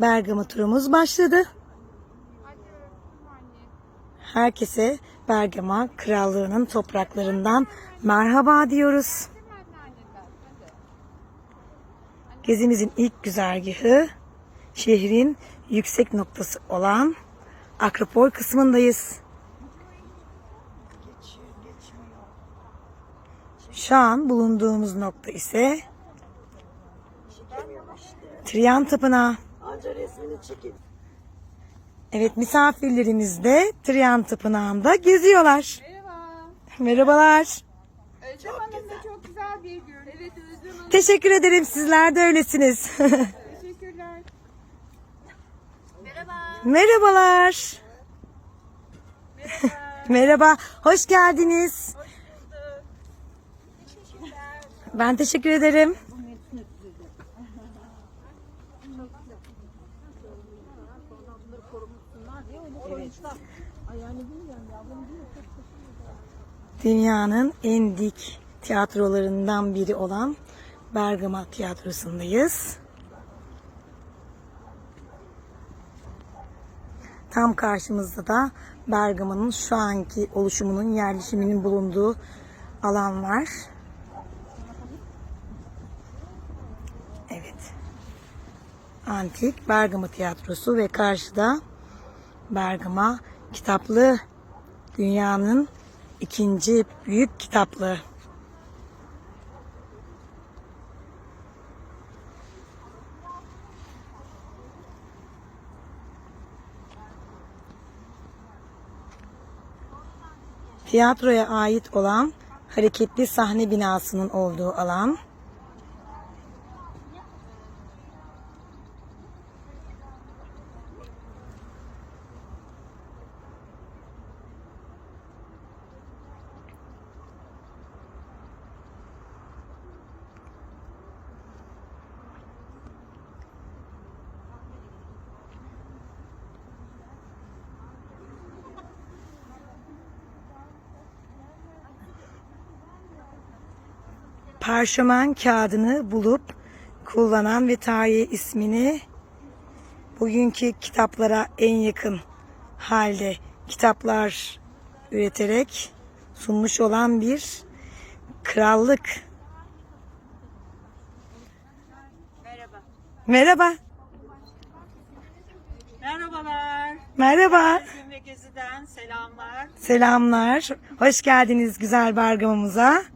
Bergama turumuz başladı. Herkese Bergama Krallığı'nın topraklarından merhaba diyoruz. Gezimizin ilk güzergahı şehrin yüksek noktası olan Akropol kısmındayız. Şu an bulunduğumuz nokta ise Triyan Tapınağı. Anca resmini çekin. Evet misafirlerimiz de Triyan Tapınağı'nda geziyorlar. Merhaba. Merhabalar. Özlem Hanım da çok güzel bir gün. Evet Özlem Hanım. Teşekkür ederim sizler de öylesiniz. Teşekkürler. Merhabalar. Merhaba, hoş geldiniz. Ben teşekkür ederim. Dünyanın en dik tiyatrolarından biri olan Bergama Tiyatrosu'ndayız. Tam karşımızda da Bergama'nın şu anki oluşumunun, yerleşiminin bulunduğu alan var. Antik Bergama Tiyatrosu ve karşıda Bergama Kitaplı dünyanın ikinci büyük kitaplığı. Tiyatroya ait olan hareketli sahne binasının olduğu alan. Parşömen kağıdını bulup kullanan ve tarihi ismini bugünkü kitaplara en yakın halde kitaplar üreterek sunmuş olan bir krallık. Merhaba. Merhaba. Merhabalar. Merhaba. Gün ve Gezi'den selamlar. Selamlar. Hoş geldiniz güzel Bergama'mıza.